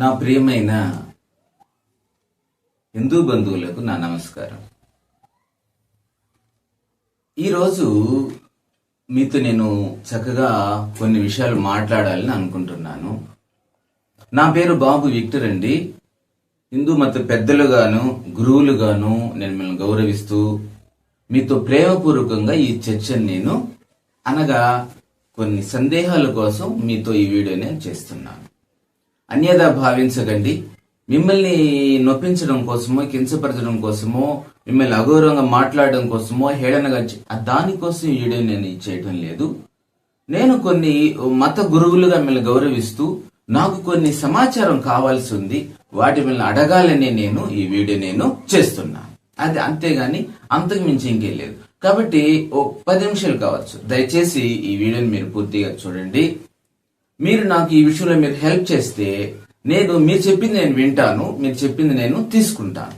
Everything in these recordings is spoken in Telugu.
నా ప్రియమైన హిందూ బంధువులకు నా నమస్కారం. ఈరోజు మీతో నేను చక్కగా కొన్ని విషయాలు మాట్లాడాలని అనుకుంటున్నాను. నా పేరు బాబు విక్టర్ అండి. హిందూ మత పెద్దలుగాను గురువులుగాను నేను మిమ్మల్ని గౌరవిస్తూ మీతో ప్రేమపూర్వకంగా ఈ చర్చను నేను అనగా కొన్ని సందేహాల కోసం మీతో ఈ వీడియో నేను చేస్తున్నాను. అన్యదా భావించకండి. మిమ్మల్ని నొప్పించడం కోసమో కించపరచడం కోసమో మిమ్మల్ని అగౌరవంగా మాట్లాడడం కోసమో హేళనగా దానికోసం వీడియో నేను చేయటం లేదు. నేను కొన్ని మత గురువులుగా మిమ్మల్ని గౌరవిస్తూ నాకు కొన్ని సమాచారం కావాల్సి ఉంది. వాటి మిమ్మల్ని అడగాలని నేను ఈ వీడియో నేను చేస్తున్నాను. అది అంతేగాని అంతకు మించి ఇంకేం లేదు. కాబట్టి ఓ పది నిమిషాలు కావచ్చు. దయచేసి ఈ వీడియోని మీరు పూర్తిగా చూడండి. మీరు నాకు ఈ విషయంలో మీరు హెల్ప్ చేస్తే నేను మీరు చెప్పింది నేను వింటాను మీరు చెప్పింది నేను తీసుకుంటాను.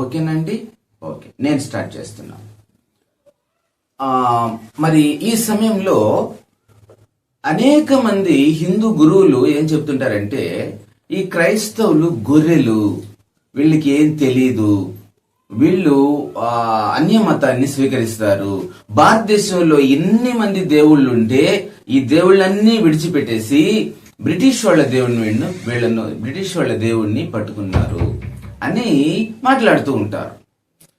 ఓకేనండి? ఓకే నేను స్టార్ట్ చేస్తున్నాను మరి ఈ సమయంలో అనేక మంది హిందూ గురువులు ఏం చెప్తుంటారంటే ఈ క్రైస్తవులు గొర్రెలు వీళ్ళకి ఏం తెలీదు. వీళ్ళు అన్య మతాన్ని స్వీకరిస్తారు. భారతదేశంలో ఎన్ని మంది దేవుళ్ళు ఉంటే ఈ దేవుళ్ళన్నీ విడిచిపెట్టేసి బ్రిటిష్ వాళ్ళ దేవుడిని వీళ్ళను వీళ్ళను బ్రిటిష్ వాళ్ళ దేవుణ్ణి పట్టుకున్నారు అని మాట్లాడుతూ ఉంటారు.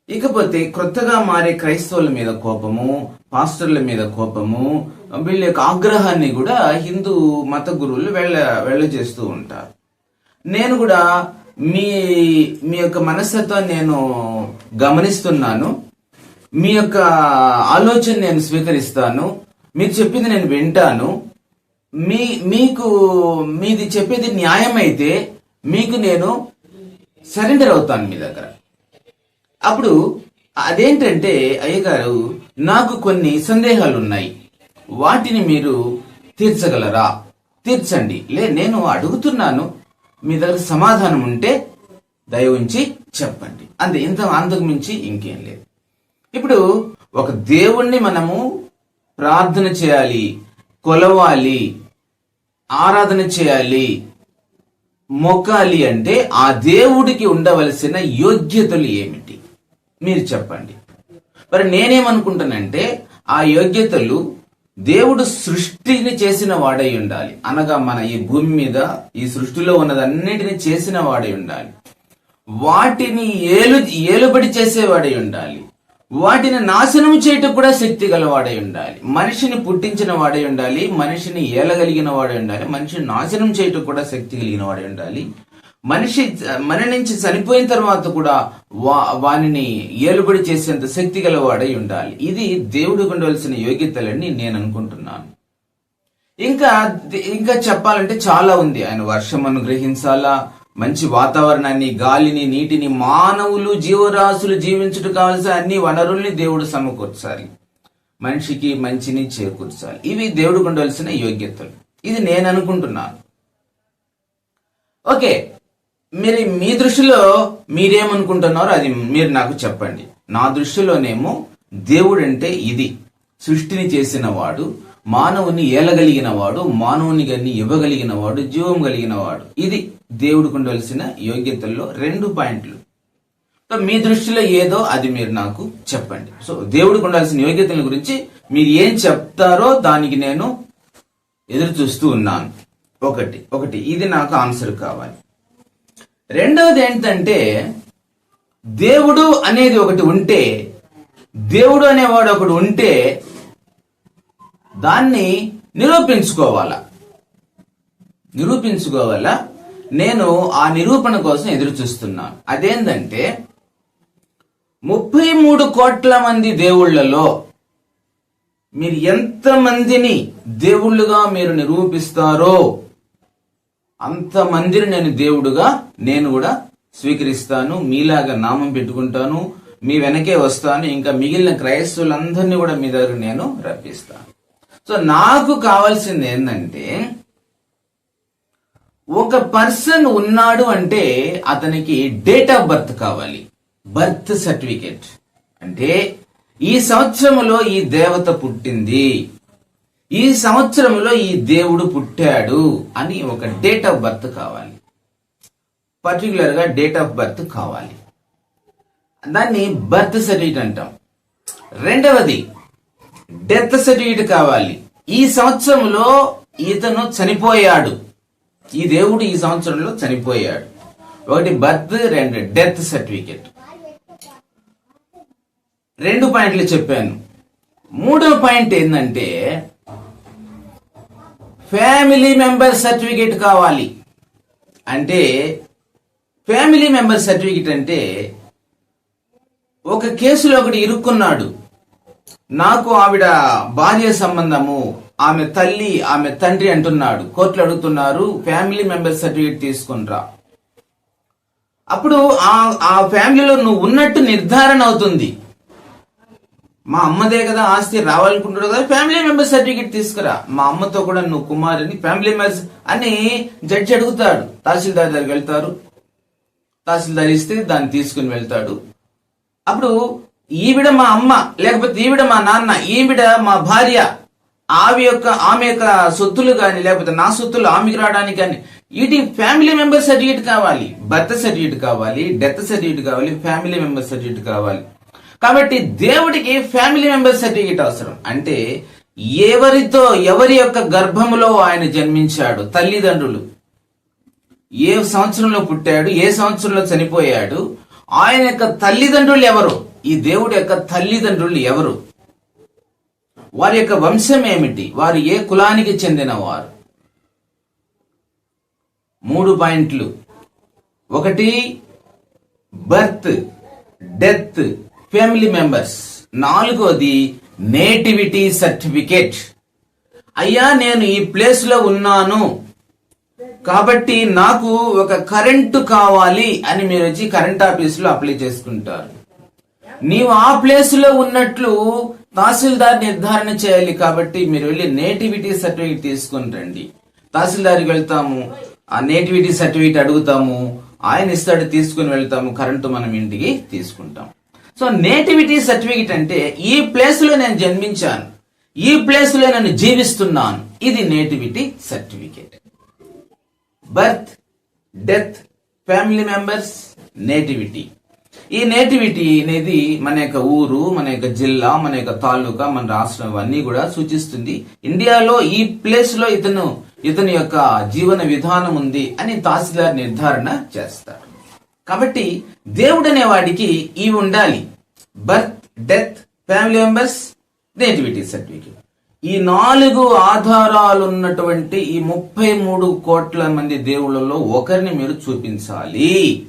ఇకపోతే క్రొత్తగా మారే క్రైస్తవుల మీద కోపము పాస్టర్ల మీద కోపము వీళ్ళ యొక్క ఆగ్రహాన్ని కూడా హిందూ మత గురువులు వెళ్ళ వెళ్ళ చేస్తూ ఉంటారు. నేను కూడా మీ మీ యొక్క మనస్సుతో నేను గమనిస్తున్నాను. మీ యొక్క ఆలోచన నేను స్వీకరిస్తాను. మీరు చెప్పింది నేను వింటాను. మీ మీకు మీది చెప్పేది న్యాయం అయితే మీకు నేను సరెండర్ అవుతాను మీ దగ్గర. అప్పుడు అదేంటంటే అయ్యగారు నాకు కొన్ని సందేహాలు ఉన్నాయి వాటిని మీరు తీర్చగలరా? తీర్చండి. లే నేను అడుగుతున్నాను. మీ దగ్గర సమాధానం ఉంటే దయ ఉంచి చెప్పండి. అంతే ఇంత అంతకు మించి ఇంకేం లేదు. ఇప్పుడు ఒక దేవుణ్ణి మనము ప్రార్థన చేయాలి కొలవాలి ఆరాధన చేయాలి. మొక్కాలి అంటే ఆ దేవుడికి ఉండవలసిన యోగ్యతలు ఏమిటి? మీరు చెప్పండి. మరి నేనేమనుకుంటానంటే ఆ యోగ్యతలు దేవుడు సృష్టిని చేసిన వాడై ఉండాలి. అనగా మన ఈ భూమి మీద ఈ సృష్టిలో ఉన్నదన్నిటిని చేసిన వాడై ఉండాలి. వాటిని ఏలు ఏలుబడి చేసేవాడై ఉండాలి. వాటిని నాశనం చేయటం కూడా శక్తి గలవాడై ఉండాలి. మనిషిని పుట్టించిన వాడై ఉండాలి. మనిషిని ఏలగలిగిన వాడై ఉండాలి. మనిషిని నాశనం చేయటం కూడా శక్తి కలిగిన వాడై ఉండాలి. మనిషి మన నుంచి చనిపోయిన తర్వాత కూడా వా వానిని ఏలుబడి చేసేంత శక్తి గలవాడై ఉండాలి. ఇది దేవుడు ఉండవలసిన యోగ్యతలని నేను అనుకుంటున్నాను. ఇంకా ఇంకా చెప్పాలంటే చాలా ఉంది. ఆయన వర్షం అనుగ్రహించాలా? మంచి వాతావరణాన్ని గాలిని నీటిని మానవులు జీవరాశులు జీవించుట కావలసిన అన్ని వనరుల్ని దేవుడు సమకూర్చాలి. మనిషికి మంచిని చేకూర్చాలి. ఇవి దేవుడికి ఉండవలసిన యోగ్యతలు. ఇది నేను అనుకుంటున్నాను. ఓకే మీరు మీ దృష్టిలో మీరేమనుకుంటున్నారో అది మీరు నాకు చెప్పండి. నా దృష్టిలోనేమో దేవుడు అంటే ఇది. సృష్టిని చేసిన వాడు మానవుని ఏలగలిగిన వాడు మానవుని గన్ని ఇవ్వగలిగిన వాడు జీవం కలిగిన వాడు ఇది. దేవుడికి ఉండవలసిన యోగ్యతల్లో రెండు పాయింట్లు. సో మీ దృష్టిలో ఏదో అది మీరు నాకు చెప్పండి. సో దేవుడికి ఉండాల్సిన యోగ్యతల గురించి మీరు ఏం చెప్తారో దానికి నేను ఎదురు చూస్తూ ఉన్నాను. ఒకటి ఒకటి ఇది నాకు ఆన్సర్ కావాలి. రెండవది ఏంటంటే దేవుడు అనేది ఒకటి ఉంటే దేవుడు అనేవాడు ఒకడు ఉంటే దాన్ని నిరూపించుకోవాలా? నిరూపించుకోవాలా? నేను ఆ నిరూపణ కోసం ఎదురు చూస్తున్నాను అదేంటంటే ముప్పై మూడు కోట్ల మంది దేవుళ్ళలో మీరు ఎంత మందిని దేవుళ్ళుగా మీరు నిరూపిస్తారో అంతమందిని నేను దేవుడుగా నేను కూడా స్వీకరిస్తాను మీలాగా నామం పెట్టుకుంటాను మీ వెనకే వస్తాను ఇంకా మిగిలిన క్రైస్తవులందరినీ కూడా మీ దగ్గర నేను రప్పిస్తాను. సో నాకు కావాల్సింది ఏంటంటే ఒక పర్సన్ ఉన్నాడు అంటే అతనికి డేట్ ఆఫ్ బర్త్ కావాలి. Birth certificate. అంటే ఈ సంవత్సరంలో ఈ దేవత పుట్టింది. ఈ సంవత్సరంలో ఈ దేవుడు పుట్టాడు అని ఒక డేట్ ఆఫ్ బర్త్ కావాలి. పర్టికులర్గా డేట్ ఆఫ్ బర్త్ కావాలి. దాన్ని బర్త్ సర్టిఫికేట్ అంటాం. రెండవది డెత్ సర్టిఫికేట్ కావాలి. ఈ సంవత్సరంలో ఇతను చనిపోయాడు. ఈ దేవుడు ఈ సంవత్సరంలో చనిపోయాడు. ఒకటి బర్త్ రెండు డెత్ సర్టిఫికేట్. రెండు పాయింట్లు చెప్పాను. మూడో పాయింట్ ఏంటంటే ఫ్యామిలీ మెంబర్ సర్టిఫికేట్ కావాలి. అంటే ఫ్యామిలీ మెంబర్ సర్టిఫికేట్ అంటే ఒక కేసులో ఒకటి ఇరుక్కున్నాడు. నాకు ఆవిడ భార్య సంబంధము ఆమె తల్లి ఆమె తండ్రి అంటున్నాడు. కోర్టులు అడుగుతున్నారు ఫ్యామిలీ మెంబర్ సర్టిఫికేట్ తీసుకునిరా. అప్పుడు ఆ ఆ ఫ్యామిలీలో నువ్వు ఉన్నట్టు నిర్ధారణ అవుతుంది. మా అమ్మదే కదా ఆస్తి రావాలనుకుంటున్నావు కదా ఫ్యామిలీ మెంబర్ సర్టిఫికేట్ తీసుకురా. మా అమ్మతో కూడా నువ్వు కుమారుని ఫ్యామిలీ మెంబర్స్ అని జడ్జి అడుగుతాడు. తహసీల్దార్ దగ్గరికి వెళ్తారు. తహసీల్దార్ ఇస్తే దాన్ని తీసుకుని వెళ్తాడు. అప్పుడు ఈవిడ మా అమ్మ లేకపోతే ఈవిడ మా నాన్న ఈవిడ మా భార్య ఆమె యొక్క ఆమె యొక్క సొత్తులు కానీ లేకపోతే నా సొత్తులు ఆమెకి రావడానికి కానీ వీటి ఫ్యామిలీ మెంబర్ సర్టిఫికేట్ కావాలి బర్త్ సర్టిఫికేట్ కావాలి డెత్ సర్టిఫికేట్ కావాలి ఫ్యామిలీ మెంబర్ సర్టిఫికేట్ కావాలి. కాబట్టి దేవుడికి ఫ్యామిలీ మెంబర్ సర్టిఫికేట్ అవసరం. అంటే ఎవరితో ఎవరి యొక్క గర్భములో ఆయన జన్మించాడు తల్లిదండ్రులు. ఏ సంవత్సరంలో పుట్టాడు ఏ సంవత్సరంలో చనిపోయాడు ఆయన యొక్క తల్లిదండ్రులు ఎవరు? ఈ దేవుడి యొక్క తల్లిదండ్రులు ఎవరు? వారి యొక్క వంశం ఏమిటి? వారు ఏ కులానికి చెందినవారు? మూడు పాయింట్లు. ఒకటి బర్త్ డెత్ ఫ్యామిలీ మెంబర్స్. నాలుగోది నేటివిటీ సర్టిఫికేట్. అయ్యా నేను ఈ ప్లేస్లో ఉన్నాను. కాబట్టి నాకు ఒక కరెంటు కావాలి అని మీరు వచ్చి కరెంట్ ఆఫీస్లో అప్లై చేసుకుంటారు. నీవు ఆ ప్లేస్లో ఉన్నట్లు తహసీల్దార్ నిర్ధారణ చేయాలి కాబట్టి మీరు వెళ్ళి నేటివిటీ సర్టిఫికేట్ తీసుకుని రండి. తహసీల్దార్కి వెళ్తాము ఆ నేటివిటీ సర్టిఫికేట్ అడుగుతాము ఆయన ఇస్తాడు తీసుకుని వెళ్తాము కరెంటు మనం ఇంటికి తీసుకుంటాం. సో నేటివిటీ సర్టిఫికేట్ అంటే ఈ ప్లేస్లో నేను జన్మించాను ఈ ప్లేస్లో నేను జీవిస్తున్నాను. ఇది nativity certificate. Birth death family members nativity. ఈ నేటివిటీ అనేది మన యొక్క ఊరు మన యొక్క జిల్లా మన యొక్క తాలూకా మన రాష్ట్రం ఇవన్నీ కూడా సూచిస్తుంది. ఇండియాలో ఈ ప్లేస్లో ఇతను ఇతని యొక్క జీవన విధానం ఉంది అని తహసీల్దార్ నిర్ధారణ చేస్తారు. కాబట్టి దేవుడు వాడికి ఇవి ఉండాలి. Birth death family members nativity certificate. ఈ నాలుగు ఆధారాలు ఉన్నటువంటి ఈ ముప్పై మూడు కోట్ల మంది దేవుళ్ళలో ఒకరిని మీరు చూపించాలి.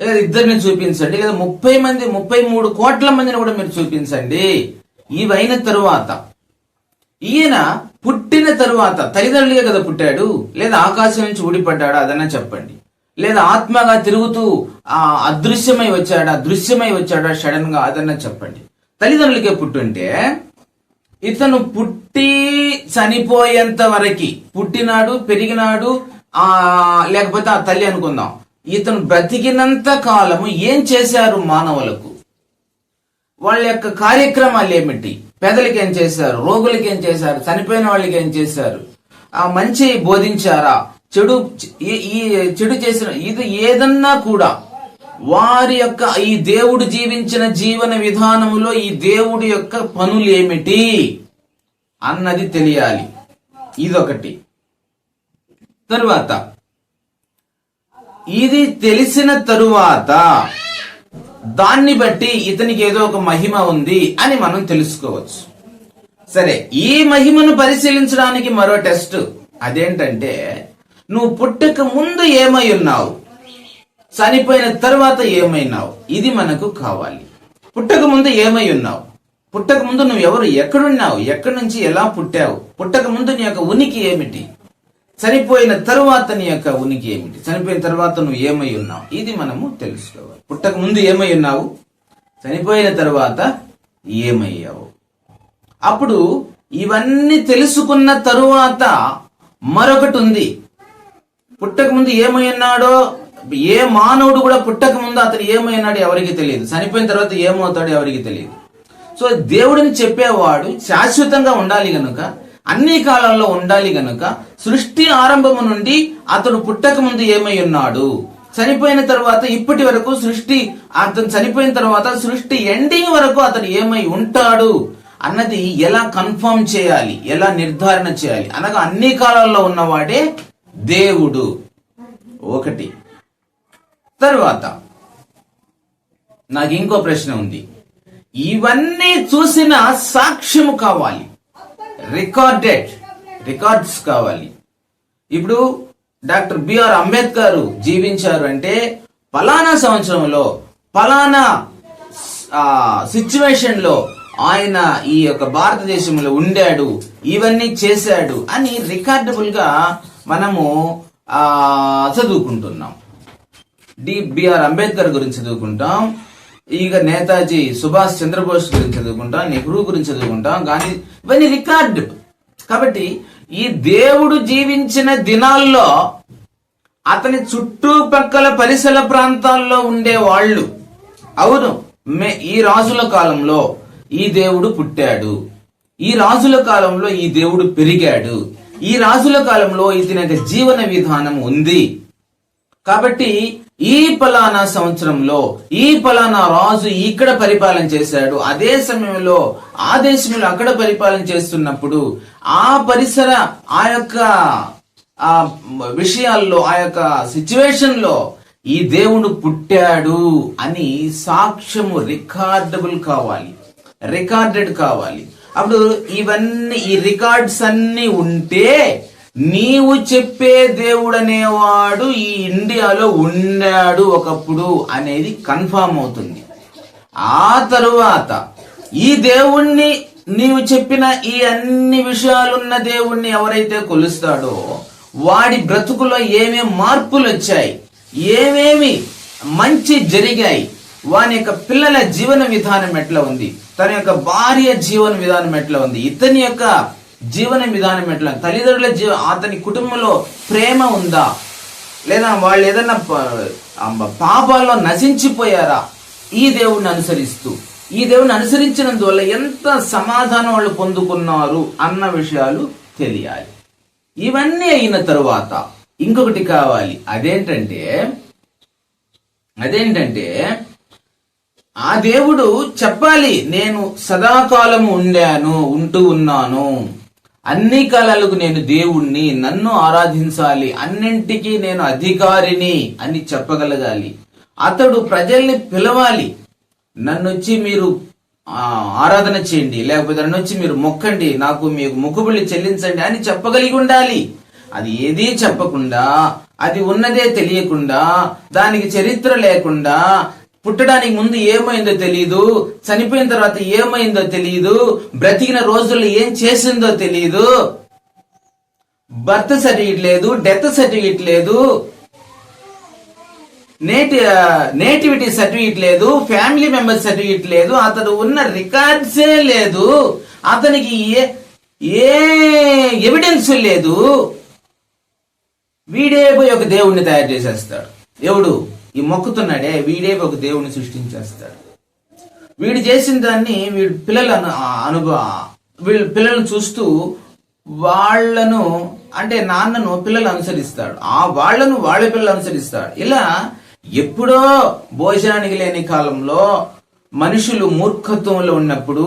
లేదా ఇద్దరిని చూపించండి. లేదా ముప్పై మంది ముప్పై మూడు కోట్ల మందిని కూడా మీరు చూపించండి. ఇవైన తరువాత ఈయన పుట్టిన తరువాత తల్లిదండ్రులుగా కదా పుట్టాడు? లేదా ఆకాశం నుంచి ఊడిపడ్డాడు? అదన్నా చెప్పండి. లేదా ఆత్మగా తిరుగుతూ ఆ అదృశ్యమై వచ్చాడా? దృశ్యమై వచ్చాడా? సడన్గా అదన్నా చెప్పండి. తల్లిదండ్రులకే పుట్టుంటే ఇతను పుట్టి చనిపోయేంత వరకు పుట్టినాడు పెరిగినాడు ఆ లేకపోతే ఆ తల్లి అనుకుందాం. ఇతను బ్రతికినంత కాలము ఏం చేశారు మానవులకు? వాళ్ళ యొక్క కార్యక్రమాలు ఏమిటి? పేదలకి ఏం చేశారు? రోగులకి ఏం చేశారు? చనిపోయిన వాళ్ళకి ఏం చేశారు? ఆ మంచి బోధించారా? చెడు ఈ- చెడు చేసిన ఇది ఏదన్నా కూడా వారి యొక్క ఈ దేవుడు జీవించిన జీవన విధానములో ఈ దేవుడి యొక్క పనులు ఏమిటి? అన్నది తెలియాలి. ఇదొకటి. తరువాత ఇది తెలిసిన తరువాత దాన్ని బట్టి ఇతనికి ఏదో ఒక మహిమ ఉంది అని మనం తెలుసుకోవచ్చు. సరే ఈ మహిమను పరిశీలించడానికి మరో టెస్ట్ అదేంటంటే నువ్వు పుట్టక ముందు ఏమై ఉన్నావు చనిపోయిన తర్వాత ఏమైనావు ఇది మనకు కావాలి. పుట్టక ముందు ఏమై ఉన్నావు? పుట్టక ముందు నువ్వు ఎవరు? ఎక్కడున్నావు? ఎక్కడి నుంచి ఎలా పుట్టావు? పుట్టక ముందు నీ యొక్క ఉనికి ఏమిటి? చనిపోయిన తరువాత నీ యొక్క ఉనికి ఏమిటి? చనిపోయిన తర్వాత నువ్వు ఏమై ఉన్నావు? ఇది మనము తెలుసుకోవాలి. పుట్టక ముందు ఏమై ఉన్నావు? చనిపోయిన తర్వాత ఏమయ్యావు? అప్పుడు ఇవన్నీ తెలుసుకున్న తరువాత మరొకటి ఉంది. పుట్టక ముందు ఏమై ఉన్నాడో ఏ మానవుడు కూడా పుట్టక ముందు అతను ఏమైనాడు ఎవరికి తెలియదు. చనిపోయిన తర్వాత ఏమవుతాడో ఎవరికి తెలియదు. సో దేవుడిని చెప్పేవాడు శాశ్వతంగా ఉండాలి కనుక అన్ని కాలాల్లో ఉండాలి గనుక సృష్టి ఆరంభము నుండి అతడు పుట్టక ముందు ఏమై ఉన్నాడు? చనిపోయిన తర్వాత ఇప్పటి వరకు సృష్టి అతను చనిపోయిన తర్వాత సృష్టి ఎండింగ్ వరకు అతను ఏమై ఉంటాడు? అన్నది ఎలా కన్ఫర్మ్ చేయాలి? ఎలా నిర్ధారణ చేయాలి? అనగా అన్ని కాలాల్లో ఉన్నవాడే దేవుడు. ఒకటి. తర్వాత నాకు ఇంకో ప్రశ్న ఉంది. ఇవన్నీ చూసిన సాక్ష్యము కావాలి. రికార్డెడ్ రికార్డ్స్ కావాలి. ఇప్పుడు డాక్టర్ బిఆర్ అంబేద్కర్ జీవించారు అంటే పలానా సంవత్సరంలో పలానా సిచ్యువేషన్లో ఆయన ఈ యొక్క భారతదేశంలో ఉండాడు ఇవన్నీ చేశాడు అని రికార్డబుల్గా మనము ఆ చదువుకుంటున్నాం. డి. బిఆర్ అంబేద్కర్ గురించి చదువుకుంటాం. ఇక నేతాజీ సుభాష్ చంద్రబోస్ గురించి చదువుకుంటాం నెహ్రూ గురించి చదువుకుంటాం కానీ ఇవన్నీ రికార్డు. కాబట్టి ఈ దేవుడు జీవించిన దినాల్లో అతని చుట్టుపక్కల పరిసర ప్రాంతాల్లో ఉండే వాళ్ళు. అవును మే ఈ రాజుల కాలంలో ఈ దేవుడు పుట్టాడు. ఈ రాజుల కాలంలో ఈ దేవుడు పెరిగాడు. ఈ రాజుల కాలంలో ఇతని యొక్క జీవన విధానం ఉంది. కాబట్టి ఈ పలానా సంవత్సరంలో ఈ పలానా రాజు ఇక్కడ పరిపాలన చేశాడు. అదే సమయంలో ఆ దేశంలో అక్కడ పరిపాలన చేస్తున్నప్పుడు ఆ పరిసర ఆ యొక్క ఆ విషయాల్లో ఆ యొక్క సిచ్యువేషన్లో ఈ దేవుడు పుట్టాడు అని సాక్ష్యము రికార్డబుల్ కావాలి. రికార్డెడ్ కావాలి. అప్పుడు ఇవన్నీ ఈ రికార్డ్స్ అన్ని ఉంటే నీవు చెప్పే దేవుడనే వాడు ఈ ఇండియాలో ఉన్నాడు ఒకప్పుడు అనేది కన్ఫామ్ అవుతుంది. ఆ తరువాత ఈ దేవుణ్ణి నీవు చెప్పిన ఈ అన్ని విషయాలున్న దేవుణ్ణి ఎవరైతే కొలుస్తాడో వాడి బ్రతుకులో ఏమేమి మార్పులు వచ్చాయి ఏమేమి మంచి జరిగాయి వాని యొక్క పిల్లల జీవన విధానం ఎట్లా ఉంది తన యొక్క భార్య జీవన విధానం ఎట్లా ఉంది ఇతని యొక్క జీవన విధానం ఎట్లా? తల్లిదండ్రుల జీవ అతని కుటుంబంలో ప్రేమ ఉందా? లేదా వాళ్ళు ఏదైనా పాపాల్లో నశించిపోయారా? ఈ దేవుణ్ణి అనుసరిస్తూ. ఈ దేవుని అనుసరించినందువల్ల ఎంత సమాధానం వాళ్ళు పొందుకున్నారు అన్న విషయాలు తెలియాలి. ఇవన్నీ అయిన తరువాత ఇంకొకటి కావాలి. అదేంటంటే అదేంటంటే ఆ దేవుడు చెప్పాలి నేను సదాకాలము ఉండాను ఉంటూ ఉన్నాను. అన్ని కాలాలకు నేను దేవుణ్ణి నన్ను ఆరాధించాలి అన్నింటికీ నేను అధికారిని అని చెప్పగలగాలి. అతడు ప్రజల్ని పిలవాలి. నన్ను వచ్చి మీరు ఆరాధన చేయండి లేకపోతే నన్ను వచ్చి మీరు మొక్కండి నాకు మీకు మొక్కుబుళ్ళు చెల్లించండి అని చెప్పగలిగి ఉండాలి. అది ఏదీ చెప్పకుండా అది ఉన్నదే తెలియకుండా దానికి చరిత్ర లేకుండా పుట్టడానికి ముందు ఏమైందో తెలియదు చనిపోయిన తర్వాత ఏమైందో తెలియదు బ్రతికిన రోజుల్లో ఏం చేసిందో తెలియదు బర్త్ సర్టిఫికేట్ లేదు డెత్ సర్టిఫికేట్ లేదు నేటి నేటివిటీ సర్టిఫికేట్ లేదు ఫ్యామిలీ మెంబర్ సర్టిఫికేట్ లేదు అతడు ఉన్న రికార్డ్సే లేదు అతనికి ఏ ఏ ఎవిడెన్స్ లేదు. వీడే పోయి ఒక దేవుణ్ణి తయారు చేసేస్తాడు. ఎవడు? ఈ మొక్కుతున్నాడే వీడే ఒక దేవుని సృష్టించేస్తాడు. వీడు చేసిన దాన్ని వీడు పిల్లల అనుభవ వీళ్ళు పిల్లలను చూస్తూ వాళ్ళను అంటే నాన్నను పిల్లలు అనుసరిస్తాడు. ఆ వాళ్ళను వాళ్ళ పిల్లలు అనుసరిస్తాడు. ఇలా ఎప్పుడో భోజనానికి లేని కాలంలో మనుషులు మూర్ఖత్వంలో ఉన్నప్పుడు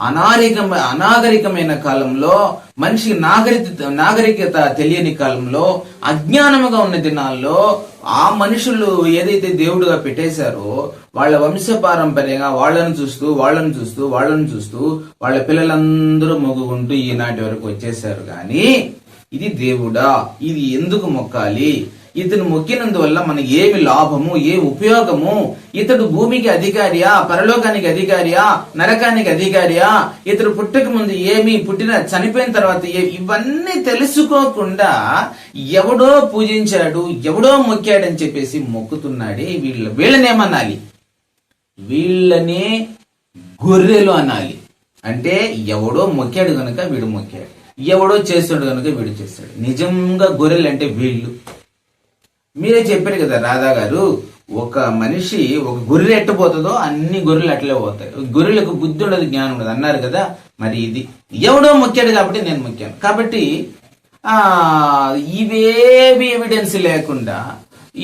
అనాగరికమ అనాగరికమైన కాలంలో మనిషి నాగరిక నాగరికత తెలియని కాలంలో అజ్ఞానముగా ఉన్న దినాల్లో ఆ మనుషులు ఏదైతే దేవుడుగా పెట్టేశారో వాళ్ళ వంశపారంపర్యంగా వాళ్ళను చూస్తూ వాళ్ళను చూస్తూ వాళ్ళను చూస్తూ వాళ్ళ పిల్లలందరూ మొగుకుంటూ ఈనాటి వరకు వచ్చేసారు కానీ ఇది దేవుడా? ఇది ఎందుకు మొక్కాలి? ఇతను మొక్కినందువల్ల మనకి ఏమి లాభము ఏ ఉపయోగము? ఇతడు భూమికి అధికారియా? పరలోకానికి అధికారియా? నరకానికి అధికారియా? ఇతడు పుట్టక ముందు ఏమి పుట్టిన చనిపోయిన తర్వాత ఇవన్నీ తెలుసుకోకుండా ఎవడో పూజించాడు ఎవడో మొక్కాడని చెప్పేసి మొక్కుతున్నాడే వీళ్ళ వీళ్ళనేమనాలి వీళ్ళనే గొర్రెలు అనాలి. అంటే ఎవడో మొక్కాడు కనుక వీడు మొక్కాడు. ఎవడో చేస్తాడు కనుక వీడు చేస్తాడు నిజంగా గొర్రెలు అంటే వీళ్ళు. మీరే చెప్పారు కదా రాధా గారు ఒక మనిషి ఒక గొర్రెలు ఎట్టపోతుందో అన్ని గొర్రెలు అట్లే పోతాయి. గొర్రెలకు బుద్ధి ఉండదు జ్ఞానం ఉండదు. అన్నారు కదా మరి ఇది ఎవడో మొక్కాడు కాబట్టి నేను మొక్కాను. కాబట్టి ఇవేవి ఎవిడెన్స్ లేకుండా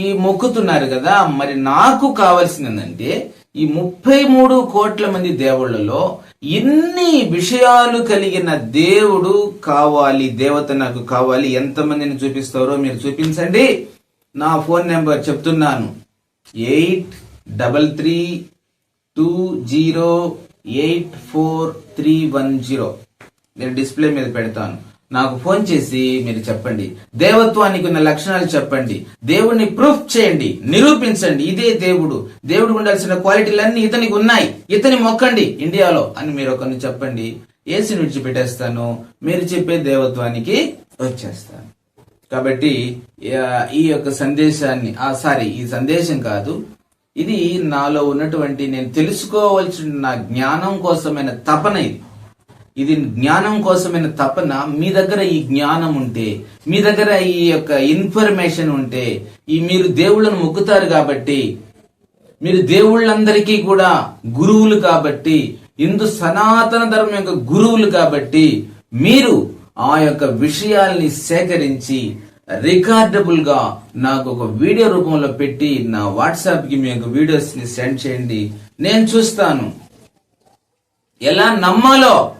ఈ మొక్కుతున్నారు కదా మరి నాకు కావాల్సింది ఏంటంటే ఈ ముప్పై మూడు కోట్ల మంది దేవుళ్ళలో ఎన్ని విషయాలు కలిగిన దేవుడు కావాలి దేవత నాకు కావాలి ఎంతమందిని చూపిస్తారో మీరు చూపించండి. నా ఫోన్ నెంబర్ చెప్తున్నాను. Eight double three two zero eight four three one zero. నేను డిస్ప్లే మీద పెడతాను. నాకు ఫోన్ చేసి మీరు చెప్పండి. దేవత్వానికి ఉన్న లక్షణాలు చెప్పండి. దేవుడిని ప్రూఫ్ చేయండి. నిరూపించండి. ఇదే దేవుడు. దేవుడు ఉండాల్సిన క్వాలిటీలన్నీ ఇతనికి ఉన్నాయి. ఇతని మొక్కండి ఇండియాలో అని మీరు ఒకరిని చెప్పండి. ఏసీని విడిచిపెట్టేస్తాను. మీరు చెప్పే దేవత్వానికి వచ్చేస్తాను. కాబట్టి ఈ యొక్క సందేశాన్ని ఆ సారీ ఈ సందేశం కాదు. ఇది నాలో ఉన్నటువంటి నేను తెలుసుకోవాల్సిన నా జ్ఞానం కోసమైన తపన ఇది. ఇది జ్ఞానం కోసమైన తపన. మీ దగ్గర ఈ జ్ఞానం ఉంటే మీ దగ్గర ఈ యొక్క ఇన్ఫర్మేషన్ ఉంటే ఈ మీరు దేవుళ్ళను మొక్కుతారు కాబట్టి మీరు దేవుళ్ళందరికీ కూడా గురువులు కాబట్టి హిందూ సనాతన ధర్మం యొక్క గురువులు కాబట్టి మీరు ఆ యొక్క విషయాల్ని సేకరించి రికార్డబుల్గా నాకు ఒక వీడియో రూపంలో పెట్టి నా వాట్సాప్కి మీ యొక్క వీడియోస్ని సెండ్ చేయండి. నేను చూస్తాను. ఎలా నమ్మాలో?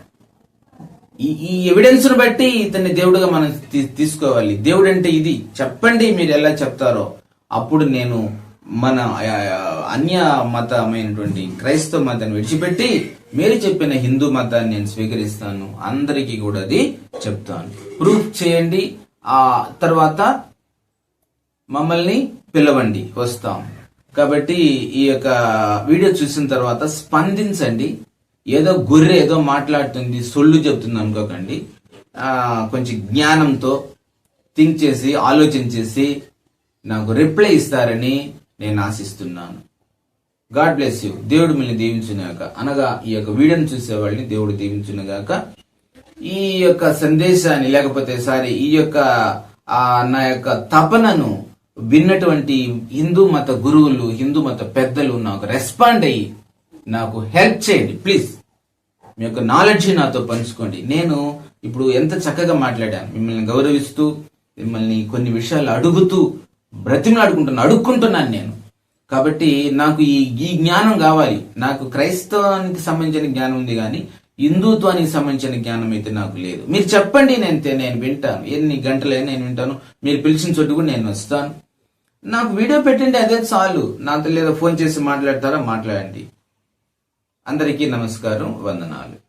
ఈ ఎవిడెన్స్ను బట్టి ఇతన్ని దేవుడుగా మనం తీసుకోవాలి. దేవుడు అంటే ఇది. చెప్పండి మీరు ఎలా చెప్తారో. అప్పుడు నేను మన అన్య మతమైనటువంటి క్రైస్తవ మతాన్ని విడిచిపెట్టి మీరు చెప్పిన హిందూ మతాన్ని నేను స్వీకరిస్తాను. అందరికీ కూడా అది చెప్తాను. ప్రూఫ్ చేయండి. ఆ తర్వాత మమ్మల్ని పిలవండి. వస్తాం. కాబట్టి ఈ యొక్క వీడియో చూసిన తర్వాత స్పందించండి. ఏదో గొర్రె ఏదో మాట్లాడుతుంది సొల్లు చెప్తుంది అనుకోకండి. కొంచెం జ్ఞానంతో థింక్ చేసి ఆలోచన చేసి నాకు రిప్లై ఇస్తారని నేను ఆశిస్తున్నాను. గాడ్ బ్లెస్ యూ దేవుడు మిమ్మల్ని దీవించుగాక అనగా ఈ యొక్క వీడియోను చూసే వాళ్ళని దేవుడు దీవించునుగాక. ఈ యొక్క సందేశాన్ని లేకపోతే సారీ ఈ యొక్క ఆ నా యొక్క తపనను విన్నటువంటి హిందూ మత గురువులు హిందూ మత పెద్దలు నాకు రెస్పాండ్ అయ్యి నాకు హెల్ప్ చేయండి ప్లీజ్ మీ యొక్క నాలెడ్జ్ నాతో పంచుకోండి. నేను ఇప్పుడు ఎంత చక్కగా మాట్లాడాను. మిమ్మల్ని గౌరవిస్తూ మిమ్మల్ని కొన్ని విషయాలు అడుగుతూ బ్రతిమలాడుకుంటున్నాను అడుక్కుంటున్నాను నేను. కాబట్టి నాకు ఈ ఈ జ్ఞానం కావాలి. నాకు క్రైస్తవానికి సంబంధించిన జ్ఞానం ఉంది కానీ హిందుత్వానికి సంబంధించిన జ్ఞానం అయితే నాకు లేదు. మీరు చెప్పండి నేను నేను వింటాను. ఎన్ని గంటలైనా నేను వింటాను. మీరు పిలిచిన చోటు కూడా నేను వస్తాను. నాకు వీడియో పెట్టండి అదే చాలు. నాతో లేదా ఫోన్ చేసి మాట్లాడతారా? మాట్లాడండి. అందరికీ నమస్కారం వందనాలు.